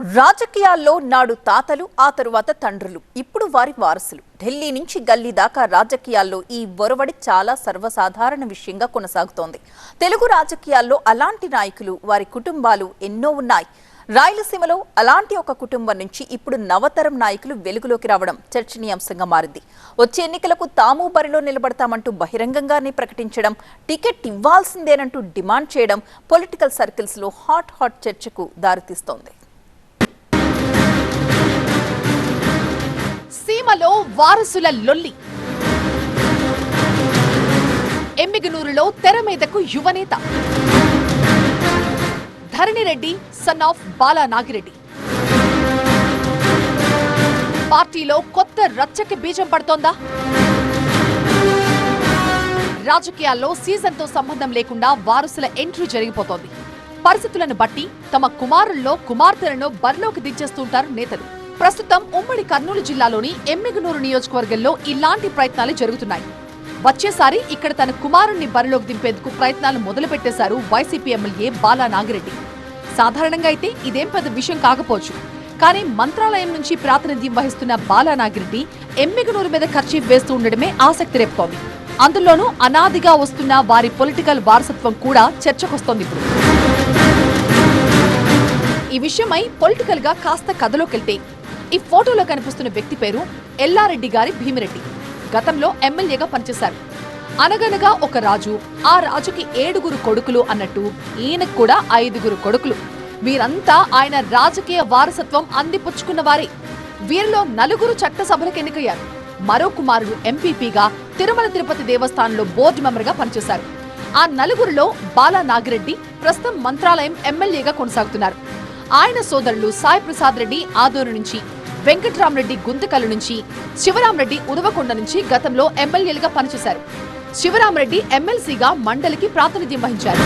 రాజకీయాల్లో నాడు తాతలు ఆ తరువాత తండ్రులు. ఇప్పుడు వారి వారసులు. ఢిల్లీ నుంచి గల్లీ దాకా రాజకీయాల్లో ఈ ఒరవడి చాలా సర్వసాధారణ విషయంగా కొనసాగుతోంది. తెలుగు రాజకీయాల్లో అలాంటి నాయకులు వారి కుటుంబాలు ఎన్నో ఉన్నాయి. రాయలసీమలో అలాంటి ఒక కుటుంబం నుంచి ఇప్పుడు నవతరం నాయకులు వెలుగులోకి రావడం చర్చనీయాంశంగా మారింది. వచ్చే ఎన్నికలకు తాము బరిలో నిలబడతామంటూ బహిరంగంగానే ప్రకటించడం టికెట్ ఇవ్వాల్సిందేనంటూ డిమాండ్ చేయడం పొలిటికల్ సర్కిల్స్లో హాట్ హాట్ చర్చకు దారితీస్తోంది. సీమలో వారసుల లొల్లి. ఎమ్మిగనూరులో తెర మీదకు యువనేత. ధరణిరెడ్డి సన్ ఆఫ్ బాలా నాగిరెడ్డి పార్టీలో కొత్త రచ్చకి బీజం పడుతోందా? రాజకీయాల్లో సీజన్తో సంబంధం లేకుండా వారసుల ఎంట్రీ జరిగిపోతోంది. పరిస్థితులను బట్టి తమ కుమారుల్లో కుమార్తెలను బరిలోకి దించేస్తుంటారు నేతలు. ప్రస్తుతం ఉమ్మడి కర్నూలు జిల్లాలోని ఎమ్మిగనూరు నియోజకవర్గంలో ఇలాంటి ప్రయత్నాలు జరుగుతున్నాయి. వచ్చేసారి ఇక్కడ తన కుమారుణ్ణి బరిలోకి దింపేందుకు ప్రయత్నాలు మొదలుపెట్టేశారు వైసీపీ ఎమ్మెల్యే బాలా నాగిరెడ్డి. సాధారణంగా అయితే ఇదేం పెద్ద విషయం కాకపోవచ్చు. కానీ మంత్రాలయం నుంచి ప్రాతినిధ్యం వహిస్తున్న బాలా నాగిరెడ్డి ఎమ్మిగనూరు మీద ఖర్చు వేస్తూ ఉండడమే ఆసక్తి రేపుతోంది. అందులోనూ అనాదిగా వస్తున్న వారి పొలిటికల్ వారసత్వం కూడా చర్చకొస్తోంది ఇప్పుడు. ఈ విషయమై పొలిటికల్గా కాస్త కథలోకెళ్తే ఈ ఫోటోలో కనిపిస్తున్న వ్యక్తి పేరు ఎల్లారెడ్డి గారి భీమిరెడ్డి. గతంలో ఎమ్మెల్యేగా పనిచేశారు. అనగనగా ఒక రాజు ఆ రాజుకి ఏడుగురు కొడుకులు అన్నట్టు ఈయనకు కూడా ఐదుగురు కొడుకులు. వీరంతా ఆయన రాజకీయ వారసత్వం అందిపుచ్చుకున్న వారే. వీరిలో నలుగురు చట్టసభలకు ఎన్నికయ్యారు. మరో కుమారుడు ఎంపీపీగా తిరుమల తిరుపతి దేవస్థానంలో బోర్డు మెంబర్గా పనిచేశారు. ఆ నలుగురిలో బాలా నాగిరెడ్డి ప్రస్తుతం మంత్రాలయం ఎమ్మెల్యేగా కొనసాగుతున్నారు. ఆయన సోదరులు సాయి ప్రసాద్ రెడ్డి ఆదోరు నుంచి వెంకట్రామరెడ్డి గుంతకల్ నుంచి శివరామరెడ్డి ఉదవకొండ నుంచి గతంలో ఎమ్మెల్యేలుగా పనిచేశారు. శివరామరెడ్డి ఎమ్మెల్సీగా మండలికి ప్రాతినిధ్యం వహించారు.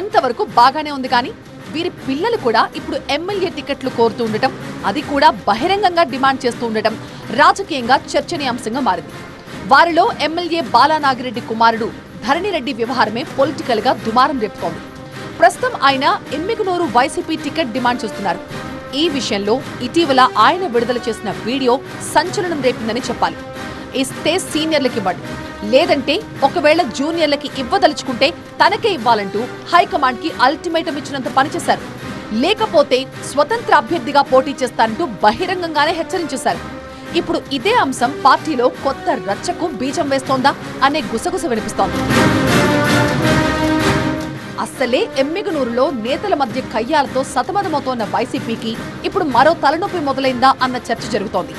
ఇంతవరకు బాగానే ఉంది కానీ వీరి పిల్లలు కూడా ఇప్పుడు ఎమ్మెల్యే టికెట్లు కోరుతూ ఉండటం అది కూడా బహిరంగంగా డిమాండ్ చేస్తూ ఉండటం రాజకీయంగా చర్చనీయాంశంగా మారింది. వారిలో ఎమ్మెల్యే బాలానాగిరెడ్డి కుమారుడు ధరణిరెడ్డి వ్యవహారమే పొలిటికల్గా దుమారం రేపుతోంది. ప్రస్తుతం ఆయన ఎమ్మిగనూరు వైసీపీ టికెట్ డిమాండ్ చేస్తున్నారు. ఈ విషయంలో ఇటీవల ఆయన విడుదల చేసిన వీడియో సంచలనం రేపిందని చెప్పాలి. ఇస్తే సీనియర్లకి ఇవ్వండి. లేదంటే ఒకవేళ జూనియర్లకి ఇవ్వదలుచుకుంటే తనకే ఇవ్వాలంటూ హైకమాండ్కి అల్టిమేటం ఇచ్చినంత పనిచేశారు. లేకపోతే స్వతంత్ర అభ్యర్థిగా పోటీ చేస్తానంటూ బహిరంగంగానే హెచ్చరించేశారు. ఇప్పుడు ఇదే అంశం పార్టీలో కొత్త రచ్చకు బీజం వేస్తోందా అనే గుసగుస వినిపిస్తోంది. అస్సలే ఎమ్మిగనూరులో నేతల మధ్య కయ్యాలతో సతమతమవుతోన్న వైసీపీకి ఇప్పుడు మరో తలనొప్పి మొదలైందా అన్న చర్చ జరుగుతోంది.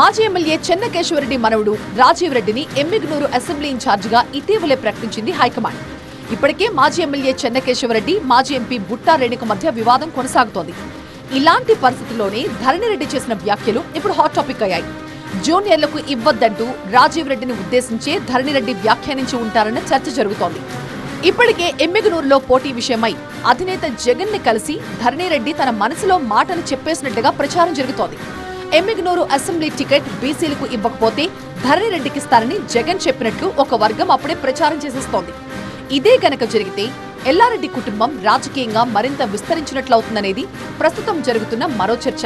మాజీ ఎమ్మెల్యే చెన్నకేశ్వరరెడ్డి మనవడు రాజీవ్ రెడ్డిని ఎమ్మిగనూరు అసెంబ్లీ ఇన్ఛార్జిగా ఇటీవలే ప్రకటించింది హైకమాండ్. ఇప్పటికే మాజీ ఎమ్మెల్యే చెన్నకేశ్వరరెడ్డి మాజీ ఎంపీ బుట్టా రేణుక మధ్య వివాదం కొనసాగుతోంది. ఇలాంటి పరిస్థితుల్లోనే ధరణిరెడ్డి చేసిన వ్యాఖ్యలు ఇప్పుడు హాట్ టాపిక్ అయ్యాయి. జూనియర్లకు ఇవ్వద్దంటూ రాజీవ్ రెడ్డిని ఉద్దేశించే ధరణిరెడ్డి వ్యాఖ్యానించి ఉంటారన్న చర్చ జరుగుతోంది. ఇప్పటికే ఎమ్మిగనూరులో పోటీ విషయమై అధినేత జగన్ని కలిసి ధరణిరెడ్డి తన మనసులో మాటలు చెప్పేసినట్లుగా ప్రచారం జరుగుతోంది. ఎమ్మిగనూరు అసెంబ్లీ టికెట్ బీసీలకు ఇవ్వకపోతే ధరణిరెడ్డికిస్తారని జగన్ చెప్పినట్లు ఒక వర్గం అప్పుడే ప్రచారం చేసేస్తోంది. ఇదే గనక జరిగితే ఎల్లారెడ్డి కుటుంబం రాజకీయంగా మరింత విస్తరించినట్లవుతుందనేది ప్రస్తుతం జరుగుతున్న మరో చర్చ.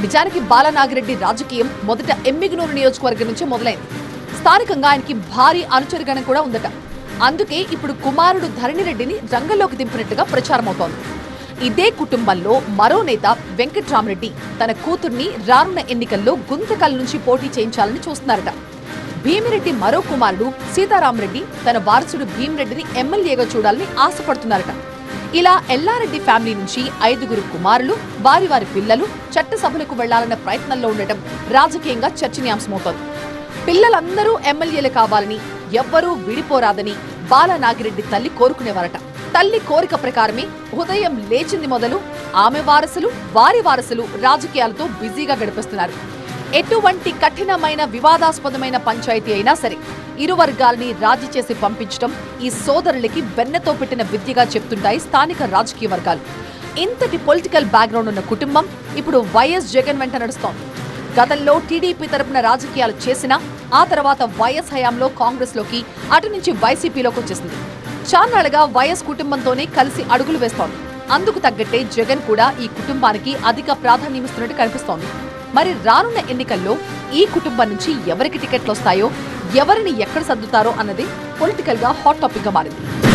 నిజానికి బాలనాగిరెడ్డి రాజకీయం మొదట ఎమ్మిగనూరు నియోజకవర్గం నుంచి మొదలైంది. స్థానికంగా ఆయనకి భారీ అనుచరుగణం కూడా ఉందట. అందుకే ఇప్పుడు కుమారుడు ధరణిరెడ్డిని రంగంలోకి దింపినట్టుగా ప్రచారమవుతోంది. ఇదే కుటుంబంలో మరో నేత వెంకట్రామరెడ్డి తన కూతుర్ని రానున్న ఎన్నికల్లో గుంతకల్ నుంచి పోటీ చేయించాలని చూస్తున్నారట. భీమిరెడ్డి మరో కుమారుడు సీతారామరెడ్డి తన వారసుడు భీమిరెడ్డిని ఎమ్మెల్యేగా చూడాలని ఆశపడుతున్నారట. ఇలా ఎల్లారెడ్డి ఫ్యామిలీ నుంచి ఐదుగురు కుమారులు వారి వారి పిల్లలు చట్టసభలకు వెళ్ళాలన్న ప్రయత్నంలో ఉండటం రాజకీయంగా చర్చనీయాంశమవుతోంది. పిల్లలందరూ ఎమ్మెల్యేలు కావాలని ఎవ్వరూ విడిపోరాదని బాలనాగిరెడ్డి తల్లి కోరుకునేవారట. తల్లి కోరిక ప్రకారమే ఉదయం లేచింది మొదలు ఆమె వారసులు వారి వారసులు రాజకీయాలతో బిజీగా గడిపిస్తున్నారు. ఎటువంటి కఠినమైన వివాదాస్పదమైన పంచాయతీ అయినా సరే ఇరు వర్గాల్ని రాజీ చేసి పంపించడం ఈ సోదరులకి వెన్నతో పెట్టిన విద్యగా చెప్తుంటాయి స్థానిక రాజకీయ వర్గాలు. ఇంతటి పొలిటికల్ బ్యాక్గ్రౌండ్ ఉన్న కుటుంబం ఇప్పుడు వైఎస్ జగన్ వెంట నడుస్తోంది. గతంలో టీడీపీ తరపున రాజకీయాలు చేసినా ఆ తర్వాత వైఎస్ హయాంలో కాంగ్రెస్లోకి అటు నుంచి వైసీపీలోకి వచ్చేసింది. చాన్నాళ్ళగా వైఎస్ కుటుంబంతోనే కలిసి అడుగులు వేస్తోంది. అందుకు తగ్గట్టే జగన్ కూడా ఈ కుటుంబానికి అధిక ప్రాధాన్యమిస్తున్నట్టు కనిపిస్తోంది. మరి రానున్న ఎన్నికల్లో ఈ కుటుంబం నుంచి ఎవరికి టికెట్లు వస్తాయో ఎవరిని ఎక్కడ సర్దుతారో అన్నది పొలిటికల్గా హాట్ టాపిక్గా మారింది.